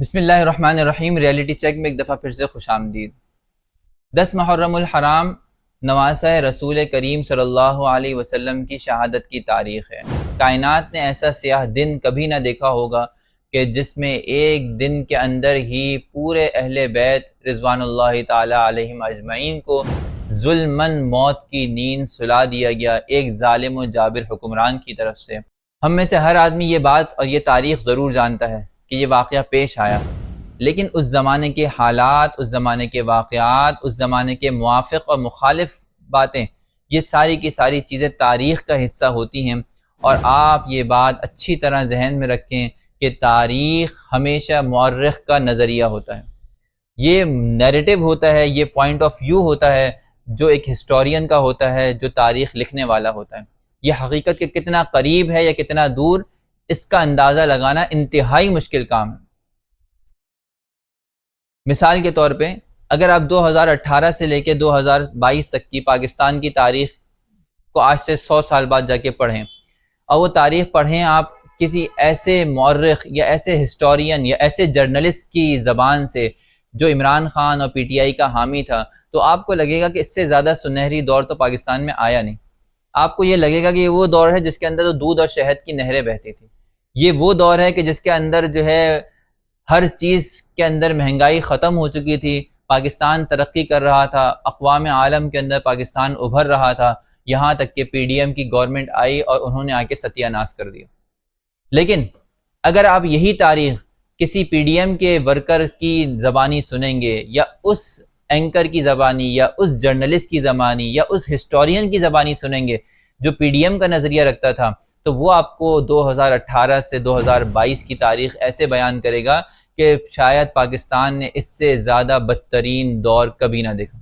بسم اللہ الرحمن الرحیم ریالٹی چیک میں ایک دفعہ پھر سے خوش آمدید۔ دس محرم الحرام نواسہ رسول کریم صلی اللہ علیہ وسلم کی شہادت کی تاریخ ہے۔ کائنات نے ایسا سیاہ دن کبھی نہ دیکھا ہوگا کہ جس میں ایک دن کے اندر ہی پورے اہل بیت رضوان اللہ تعالی علیہ اجمعین کو ظلمن موت کی نیند سلا دیا گیا ایک ظالم و جابر حکمران کی طرف سے۔ ہم میں سے ہر آدمی یہ بات اور یہ تاریخ ضرور جانتا ہے۔ کہ یہ واقعہ پیش آیا۔ لیکن اس زمانے کے حالات، اس زمانے کے واقعات، اس زمانے کے موافق اور مخالف باتیں، یہ ساری کی ساری چیزیں تاریخ کا حصہ ہوتی ہیں۔ اور آپ یہ بات اچھی طرح ذہن میں رکھیں کہ تاریخ ہمیشہ مورخ کا نظریہ ہوتا ہے۔ یہ نیریٹو ہوتا ہے، یہ پوائنٹ آف ویو ہوتا ہے، جو ایک ہسٹورین کا ہوتا ہے، جو تاریخ لکھنے والا ہوتا ہے۔ یہ حقیقت کے کتنا قریب ہے یا کتنا دور اس کا اندازہ لگانا انتہائی مشکل کام ہے۔ مثال کے طور پہ، اگر آپ دو ہزار اٹھارہ سے لے کے دو ہزار بائیس تک کی پاکستان کی تاریخ کو آج سے سو سال بعد جا کے پڑھیں اور وہ تاریخ پڑھیں، آپ کسی ایسے مورخ یا ایسے ہسٹورین یا ایسے جرنلسٹ کی زبان سے جو عمران خان اور پی ٹی آئی کا حامی تھا، تو آپ کو لگے گا کہ اس سے زیادہ سنہری دور تو پاکستان میں آیا نہیں۔ آپ کو یہ لگے گا کہ یہ وہ دور ہے جس کے اندر تو دودھ اور شہد کی نہریں بہتی تھی یہ وہ دور ہے کہ جس کے اندر جو ہے ہر چیز کے اندر مہنگائی ختم ہو چکی تھی، پاکستان ترقی کر رہا تھا، اقوام عالم کے اندر پاکستان ابھر رہا تھا، یہاں تک کہ پی ڈی ایم کی گورنمنٹ آئی اور انہوں نے آ کے ستیہ ناس کر دیا۔ لیکن اگر آپ یہی تاریخ کسی پی ڈی ایم کے ورکر کی زبانی سنیں گے یا اس اینکر کی زبانی یا اس جرنلسٹ کی زبانی یا اس ہسٹورین کی زبانی سنیں گے جو پی ڈی ایم کا نظریہ رکھتا تھا تو وہ آپ کو دو ہزار اٹھارہ سے دو ہزار بائیس کی تاریخ ایسے بیان کرے گا کہ شاید پاکستان نے اس سے زیادہ بدترین دور کبھی نہ دیکھا۔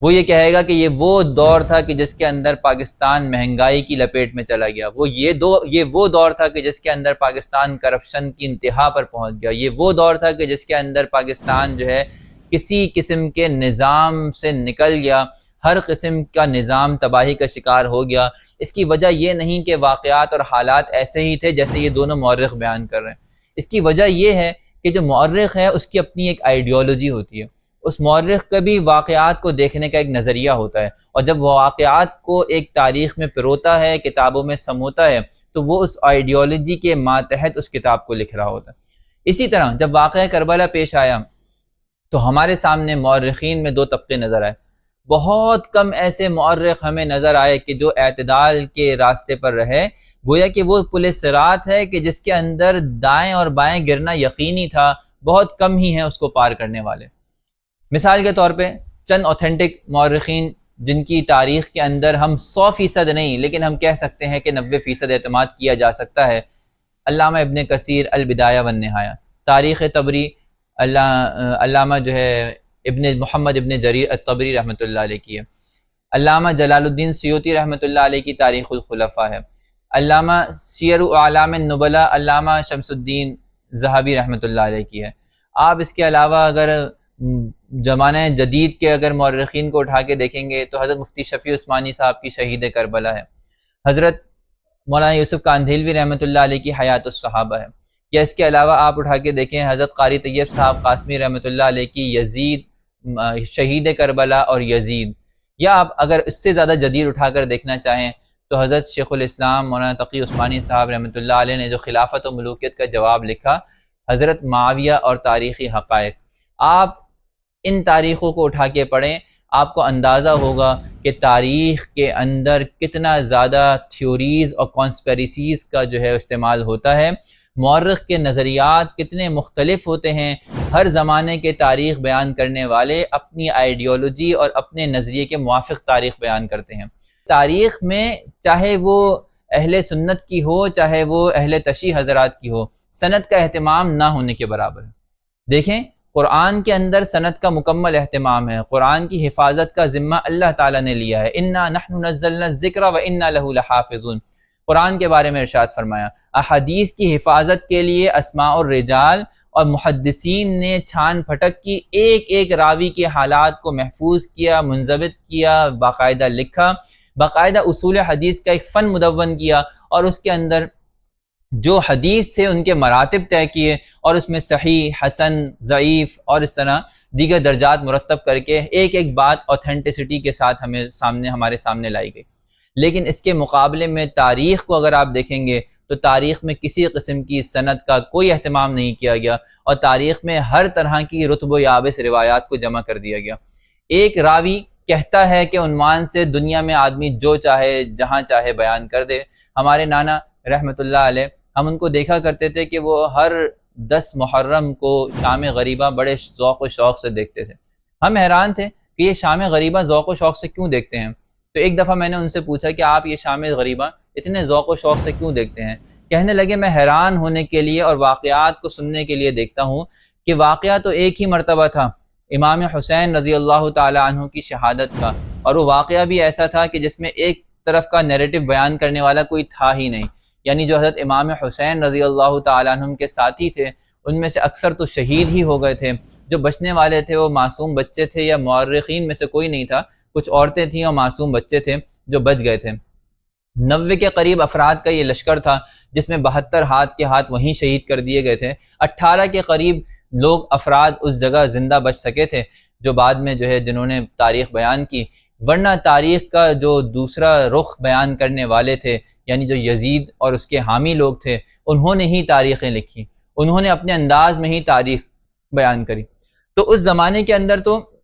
وہ یہ کہے گا کہ یہ وہ دور تھا کہ جس کے اندر پاکستان مہنگائی کی لپیٹ میں چلا گیا۔ وہ یہ دو، یہ وہ دور تھا کہ جس کے اندر پاکستان کرپشن کی انتہا پر پہنچ گیا۔ یہ وہ دور تھا کہ جس کے اندر پاکستان جو ہے کسی قسم کے نظام سے نکل گیا۔ ہر قسم کا نظام تباہی کا شکار ہو گیا۔ اس کی وجہ یہ نہیں کہ واقعات اور حالات ایسے ہی تھے جیسے یہ دونوں مورخ بیان کر رہے ہیں۔ اس کی وجہ یہ ہے کہ جو مورخ ہے اس کی اپنی ایک آئیڈیولوجی ہوتی ہے۔ اس مورخ کا بھی واقعات کو دیکھنے کا ایک نظریہ ہوتا ہے۔ اور جب وہ واقعات کو ایک تاریخ میں پروتا ہے، کتابوں میں سموتا ہے، تو وہ اس آئیڈیولوجی کے ماتحت اس کتاب کو لکھ رہا ہوتا ہے۔ اسی طرح جب واقعہ کربلا پیش آیا، تو ہمارے سامنے مورخین میں دو طبقے نظر آئے۔ بہت کم ایسے مورخ ہمیں نظر آئے کہ جو اعتدال کے راستے پر رہے۔ گویا کہ وہ پولیس رات ہے کہ جس کے اندر دائیں اور بائیں گرنا یقینی تھا، بہت کم ہی ہیں اس کو پار کرنے والے۔ مثال کے طور پہ، چند اوتھینٹک مورخین جن کی تاریخ کے اندر ہم سو فیصد نہیں، لیکن ہم کہہ سکتے ہیں کہ نوے فیصد اعتماد کیا جا سکتا ہے۔ علامہ ابن کثیر البدایہ ون نہایا تاریخ تبری، اللہ، علامہ جو ہے ابن محمد ابن جریر الطبری رحمۃ اللہ علیہ کی ہے۔ علامہ جلال الدین سیوتی رحمۃ اللہ علیہ کی تاریخ الخلفہ ہے۔ علامہ سیر علام نبلا علامہ شمس الدین زہابی رحمۃ اللہ علیہ کی ہے۔ آپ اس کے علاوہ اگر زمانہ جدید کے اگر مورخین کو اٹھا کے دیکھیں گے تو حضرت مفتی شفیع عثمانی صاحب کی شہید کربلا ہے۔ حضرت مولانا یوسف کاندھیلوی رحمۃ اللہ علیہ کی حیات الصحابہ ہے۔ یا اس کے علاوہ آپ اٹھا کے دیکھیں حضرت قاری طیب صاحب قاسمی رحمۃ اللہ علیہ کی یزید شہید کربلا اور یزید۔ یا آپ اگر اس سے زیادہ جدید اٹھا کر دیکھنا چاہیں تو حضرت شیخ الاسلام مولانا تقی عثمانی صاحب رحمۃ اللہ علیہ نے جو خلافت و ملوکیت کا جواب لکھا، حضرت معاویہ اور تاریخی حقائق۔ آپ ان تاریخوں کو اٹھا کے پڑھیں، آپ کو اندازہ ہوگا کہ تاریخ کے اندر کتنا زیادہ تھیوریز اور کانسپیریسیز کا جو ہے استعمال ہوتا ہے۔ مورخ کے نظریات کتنے مختلف ہوتے ہیں ہر زمانے کے تاریخ بیان کرنے والے اپنی آئیڈیولوجی اور اپنے نظریے کے موافق تاریخ بیان کرتے ہیں۔ تاریخ میں چاہے وہ اہل سنت کی ہو، چاہے وہ اہل تشیح حضرات کی ہو صنعت کا اہتمام نہ ہونے کے برابر دیکھیں، قرآن کے اندر صنعت کا مکمل اہتمام ہے۔ قرآن کی حفاظت کا ذمہ اللہ تعالیٰ نے لیا ہے۔ انا نحن نزلنا ذکر و انا لہو لحافظون۔ قرآن کے بارے میں ارشاد فرمایا، احادیث کی حفاظت کے لیے اسماء الرجال اور محدثین نے چھان پھٹک کی، ایک ایک راوی کے حالات کو محفوظ کیا، منضبط کیا، باقاعدہ لکھا۔ باقاعدہ اصول حدیث کا ایک فن مدون کیا اور اس کے اندر جو حدیث تھے ان کے مراتب طے کیے اور اس میں صحیح، حسن، ضعیف اور اس طرح دیگر درجات مرتب کر کے ایک ایک بات اوتھینٹسٹی کے ساتھ ہمیں سامنے، ہمارے سامنے لائی گئی۔ لیکن اس کے مقابلے میں تاریخ کو اگر آپ دیکھیں گے تو تاریخ میں کسی قسم کی صنعت کا کوئی اہتمام نہیں کیا گیا اور تاریخ میں ہر طرح کی رتب و یابس روایات کو جمع کر دیا گیا۔ ایک راوی کہتا ہے کہ عنوان سے دنیا میں آدمی جو چاہے، جہاں چاہے بیان کر دے۔ ہمارے نانا رحمۃ اللہ علیہ، ہم ان کو دیکھا کرتے تھے کہ وہ ہر دس محرم کو شام غریبہ بڑے ذوق و شوق سے دیکھتے تھے۔ ہم حیران تھے کہ یہ شام غریبہ ذوق و شوق سے کیوں دیکھتے ہیں؟ تو ایک دفعہ میں نے ان سے پوچھا کہ آپ یہ شام غریبہ اتنے ذوق و شوق سے کیوں دیکھتے ہیں؟ کہنے لگے میں حیران ہونے کے لیے اور واقعات کو سننے کے لیے دیکھتا ہوں کہ واقعہ تو ایک ہی مرتبہ تھا، امام حسین رضی اللہ تعالیٰ عنہ کی شہادت کا، اور وہ واقعہ بھی ایسا تھا کہ جس میں ایک طرف کا نیریٹو بیان کرنے والا کوئی تھا ہی نہیں۔ یعنی جو حضرت امام حسین رضی اللہ تعالیٰ عنہ کے ساتھی تھے، ان میں سے اکثر تو شہید ہی ہو گئے تھے۔ جو بچنے والے تھے، وہ معصوم بچے تھے یا معرقین میں سے کوئی نہیں تھا۔ کچھ عورتیں تھیں اور معصوم بچے تھے جو بچ گئے تھے۔ نوے کے قریب افراد کا یہ لشکر تھا جس میں بہتر ہاتھ کے ہاتھ وہیں شہید کر دیے گئے تھے۔ اٹھارہ کے قریب لوگ افراد اس جگہ زندہ بچ سکے تھے جو بعد میں جو ہے جنہوں نے تاریخ بیان کی۔ ورنہ تاریخ کا جو دوسرا رخ بیان کرنے والے تھے یعنی جو یزید اور اس کے حامی لوگ تھے، انہوں نے ہی تاریخیں لکھی۔ انہوں نے اپنے انداز میں ہی تاریخ بیان کری۔ تو اس زمانے کے اندر تو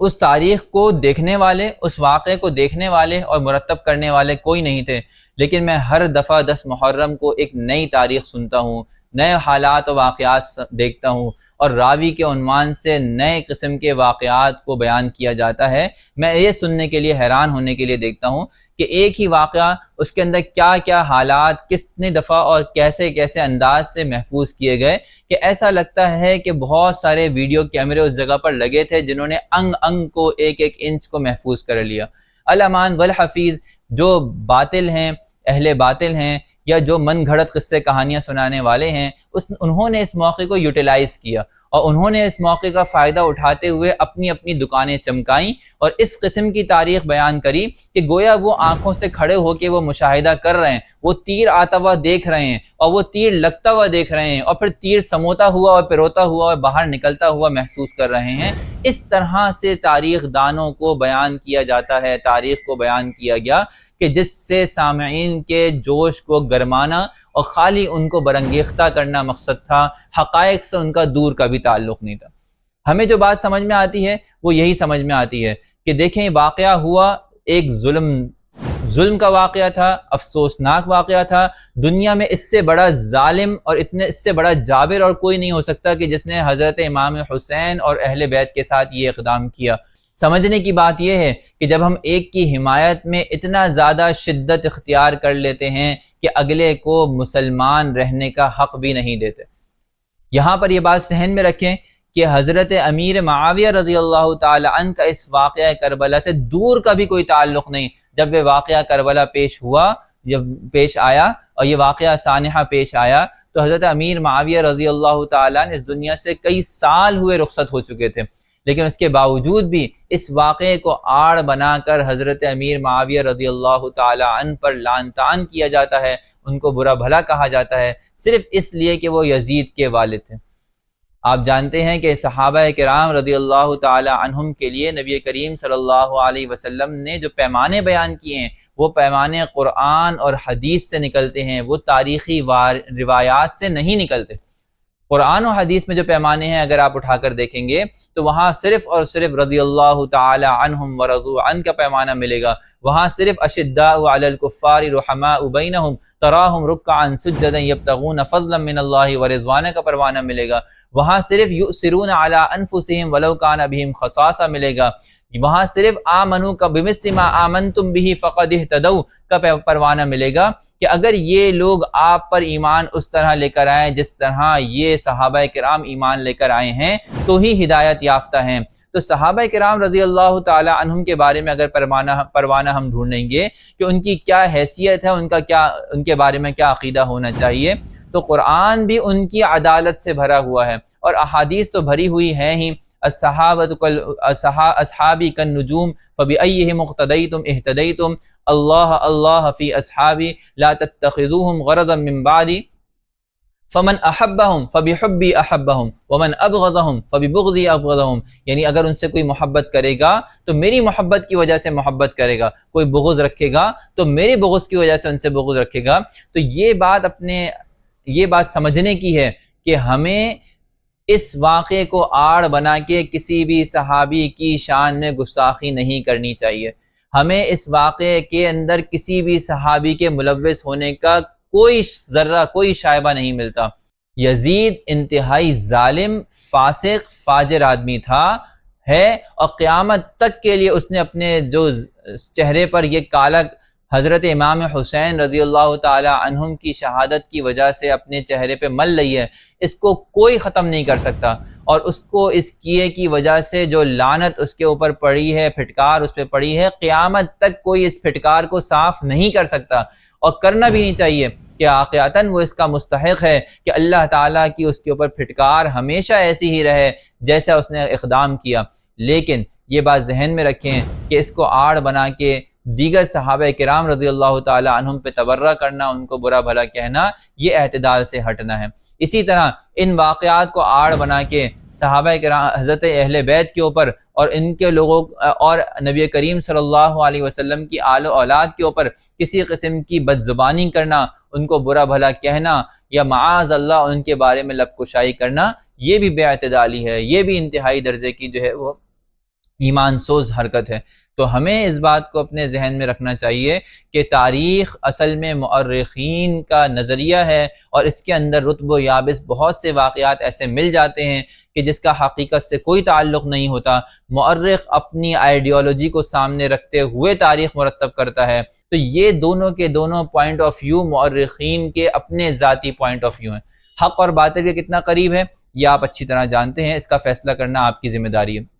اس تاریخ کو دیکھنے والے، اس واقعے کو دیکھنے والے اور مرتب کرنے والے کوئی نہیں تھے۔ لیکن میں ہر دفعہ دس محرم کو ایک نئی تاریخ سنتا ہوں۔ نئے حالات و واقعات دیکھتا ہوں اور راوی کے عنوان سے نئے قسم کے واقعات کو بیان کیا جاتا ہے۔ میں یہ سننے کے لیے حیران ہونے کے لیے دیکھتا ہوں کہ ایک ہی واقعہ اس کے اندر کیا کیا حالات کتنے دفعہ اور کیسے کیسے انداز سے محفوظ کیے گئے کہ ایسا لگتا ہے کہ بہت سارے ویڈیو کیمرے اس جگہ پر لگے تھے جنہوں نے انگ انگ کو ایک ایک انچ کو محفوظ کر لیا۔ علامان والحفیظ جو باطل ہیں، اہل باطل ہیں یا جو من گھڑت قصے کہانیاں سنانے والے ہیں، اس انہوں نے اس موقع کو یوٹیلائز کیا اور انہوں نے اس موقع کا فائدہ اٹھاتے ہوئے اپنی اپنی دکانیں چمکائیں اور اس قسم کی تاریخ بیان کری کہ گویا وہ آنکھوں سے کھڑے ہو کے وہ مشاہدہ کر رہے ہیں۔ وہ تیر آتا ہوا دیکھ رہے ہیں اور وہ تیر لگتا ہوا دیکھ رہے ہیں اور پھر تیر سموتا ہوا اور پروتا ہوا اور باہر نکلتا ہوا محسوس کر رہے ہیں۔ اس طرح سے تاریخ دانوں کو بیان کیا جاتا ہے، تاریخ کو بیان کیا گیا کہ جس سے سامعین کے جوش کو گرمانا اور خالی ان کو برنگیختہ کرنا مقصد تھا، حقائق سے ان کا دور کا بھی تعلق نہیں تھا۔ ہمیں جو بات سمجھ میں آتی ہے، وہ یہی سمجھ میں آتی ہے کہ دیکھیں، واقعہ ہوا ایک ظلم ظلم کا واقعہ تھا، افسوسناک واقعہ تھا۔ دنیا میں اس سے بڑا ظالم اور اتنے، اس سے بڑا جابر اور کوئی نہیں ہو سکتا کہ جس نے حضرت امام حسین اور اہل بیت کے ساتھ یہ اقدام کیا۔ سمجھنے کی بات یہ ہے کہ جب ہم ایک کی حمایت میں اتنا زیادہ شدت اختیار کر لیتے ہیں کہ اگلے کو مسلمان رہنے کا حق بھی نہیں دیتے۔ یہاں پر یہ بات سہن میں رکھیں کہ حضرت امیر معاویہ رضی اللہ تعالی عنہ کا اس واقعہ کربلا سے دور کا بھی کوئی تعلق نہیں۔ جب وہ واقعہ کربلا پیش ہوا، جب پیش آیا اور یہ واقعہ سانحہ پیش آیا، تو حضرت امیر معاویہ رضی اللہ تعالیٰ اس دنیا سے کئی سال ہوئے رخصت ہو چکے تھے۔ لیکن اس کے باوجود بھی اس واقعے کو آڑ بنا کر حضرت امیر معاویہ رضی اللہ تعالی عنہ پر لان تان کیا جاتا ہے، ان کو برا بھلا کہا جاتا ہے، صرف اس لیے کہ وہ یزید کے والد تھے۔ آپ جانتے ہیں کہ صحابہ کرام رضی اللہ تعالی عنہم کے لیے نبی کریم صلی اللہ علیہ وسلم نے جو پیمانے بیان کیے ہیں، وہ پیمانے قرآن اور حدیث سے نکلتے ہیں، وہ تاریخی روایات سے نہیں نکلتے۔ قرآن و حدیث میں جو پیمانے ہیں اگر آپ اٹھا کر دیکھیں گے، تو وہاں صرف اور صرف رضی اللہ تعالی عنہم و رضو عن کا پیمانہ ملے گا۔ وہاں صرف اشداء علی الکفار رحماء بینہم، تراہم رکعا سجدا یبتغون فضلا من اللہ و رضوان کا پروانہ ملے گا۔ وہاں صرف یؤثرون علی انفسہم ولو کان بہم خصاصہ ملے گا۔ وہاں صرف آمنو کا بمسلمہ آمن تم بھی فقد اہتدو کا پروانہ ملے گا کہ اگر یہ لوگ آپ پر ایمان اس طرح لے کر آئیں جس طرح یہ صحابہ کرام ایمان لے کر آئے ہیں، تو ہی ہدایت یافتہ ہیں۔ تو صحابہ کرام رضی اللہ تعالی عنہم کے بارے میں اگر پروانہ پروانہ ہم ڈھونڈیں گے کہ ان کی کیا حیثیت ہے، ان کا کیا، ان کے بارے میں کیا عقیدہ ہونا چاہیے، تو قرآن بھی ان کی عدالت سے بھرا ہوا ہے۔ اور احادیث تو بھری ہوئی ہیں ہی الصحابۃ اصحابی کن نجوم فبی ائی مقتدی تم احتدئی تم اللہ اللہ فی اصحابی لا تتخذوهم غرضا من بعدی فمن احبہم فبی حبی احبہم ومن ابغضہم فبی بغضی ابغضہم یعنی اگر ان سے کوئی محبت کرے گا تو میری محبت کی وجہ سے محبت کرے گا، کوئی بغض رکھے گا تو میری بغض کی وجہ سے ان سے بغض رکھے گا۔ تو یہ بات اپنے یہ بات سمجھنے کی ہے کہ ہمیں اس واقعے کو آڑ بنا کے کسی بھی صحابی کی شان میں گستاخی نہیں کرنی چاہیے۔ ہمیں اس واقعے کے اندر کسی بھی صحابی کے ملوث ہونے کا کوئی ذرہ، کوئی شائبہ نہیں ملتا۔ یزید انتہائی ظالم، فاسق، فاجر آدمی تھا، ہے، اور قیامت تک کے لیے اس نے اپنے جو چہرے پر یہ کالک حضرت امام حسین رضی اللہ تعالی عنہم کی شہادت کی وجہ سے اپنے چہرے پہ مل رہی ہے، اس کو کوئی ختم نہیں کر سکتا۔ اور اس کو اس کیے کی وجہ سے جو لانت اس کے اوپر پڑی ہے، پھٹکار اس پہ پڑی ہے، قیامت تک کوئی اس پھٹکار کو صاف نہیں کر سکتا۔ اور کرنا بھی نہیں چاہیے کہ آقیاتاً وہ اس کا مستحق ہے کہ اللہ تعالیٰ کی اس کے اوپر پھٹکار ہمیشہ ایسی ہی رہے جیسا اس نے اقدام کیا۔ لیکن یہ بات ذہن میں رکھیں کہ اس کو آڑ بنا کے دیگر صحابہ کرام رضی اللہ تعالی عنہم پہ تبرہ کرنا، ان کو برا بھلا کہنا، یہ اعتدال سے ہٹنا ہے۔ اسی طرح ان واقعات کو آڑ بنا کے صحابہ کرام، حضرت اہل بیت کے اوپر اور ان کے لوگوں، اور نبی کریم صلی اللہ علیہ وسلم کی آل و اولاد کے اوپر کسی قسم کی بد زبانی کرنا، ان کو برا بھلا کہنا یا معاذ اللہ ان کے بارے میں لب کشائی کرنا، یہ بھی بے اعتدالی ہے، یہ بھی انتہائی درجے کی جو ہے وہ ایمان سوز حرکت ہے۔ تو ہمیں اس بات کو اپنے ذہن میں رکھنا چاہیے کہ تاریخ اصل میں مؤرخین کا نظریہ ہے اور اس کے اندر رتب و یابس بہت سے واقعات ایسے مل جاتے ہیں کہ جس کا حقیقت سے کوئی تعلق نہیں ہوتا۔ مؤرخ اپنی آئیڈیالوجی کو سامنے رکھتے ہوئے تاریخ مرتب کرتا ہے۔ تو یہ دونوں کے دونوں پوائنٹ آف ویو مؤرخین کے اپنے ذاتی پوائنٹ آف ویو ہیں۔ حق اور باطل کے کتنا قریب ہے یہ آپ اچھی طرح جانتے ہیں۔ اس کا فیصلہ کرنا آپ کی ذمہ داری ہے۔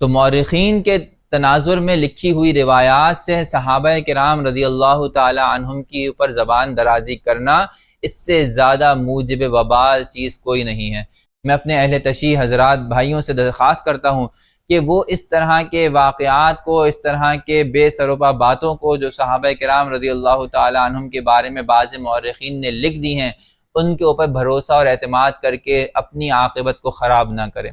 تو مورخین کے تناظر میں لکھی ہوئی روایات سے صحابہ کرام رضی اللہ تعالی عنہم کی اوپر زبان درازی کرنا اس سے زیادہ موجب وبال چیز کوئی نہیں ہے۔ میں اپنے اہل تشیح حضرات بھائیوں سے درخواست کرتا ہوں کہ وہ اس طرح کے واقعات کو، اس طرح کے بے سروپا باتوں کو جو صحابہ کرام رضی اللہ تعالی عنہم کے بارے میں بعض مورخین نے لکھ دی ہیں، ان کے اوپر بھروسہ اور اعتماد کر کے اپنی عاقبت کو خراب نہ کریں۔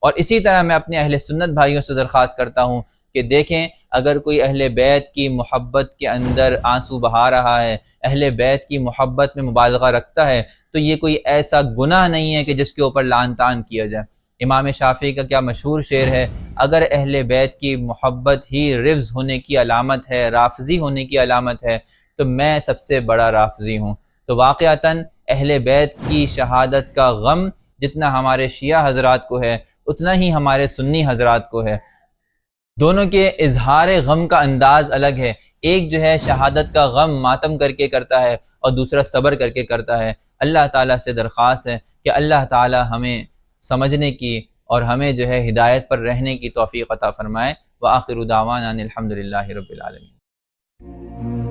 اور اسی طرح میں اپنے اہل سنت بھائیوں سے درخواست کرتا ہوں کہ دیکھیں، اگر کوئی اہل بیت کی محبت کے اندر آنسو بہا رہا ہے، اہل بیت کی محبت میں مبالغہ رکھتا ہے، تو یہ کوئی ایسا گناہ نہیں ہے کہ جس کے اوپر لان تان کیا جائے۔ امام شافی کا کیا مشہور شعر ہے، اگر اہل بیت کی محبت ہی رفظ ہونے کی علامت ہے، رافضی ہونے کی علامت ہے، تو میں سب سے بڑا رافضی ہوں۔ تو واقعتاً اہل بیت کی شہادت کا غم جتنا ہمارے شیعہ حضرات کو ہے اتنا ہی ہمارے سنی حضرات کو ہے۔ دونوں کے اظہار غم کا انداز الگ ہے۔ ایک جو ہے شہادت کا غم ماتم کر کے کرتا ہے اور دوسرا صبر کر کے کرتا ہے۔ اللہ تعالیٰ سے درخواست ہے کہ اللہ تعالیٰ ہمیں سمجھنے کی اور ہمیں جو ہے ہدایت پر رہنے کی توفیق عطا فرمائے۔ وآخر دعوانا الحمد للہ رب العالمین۔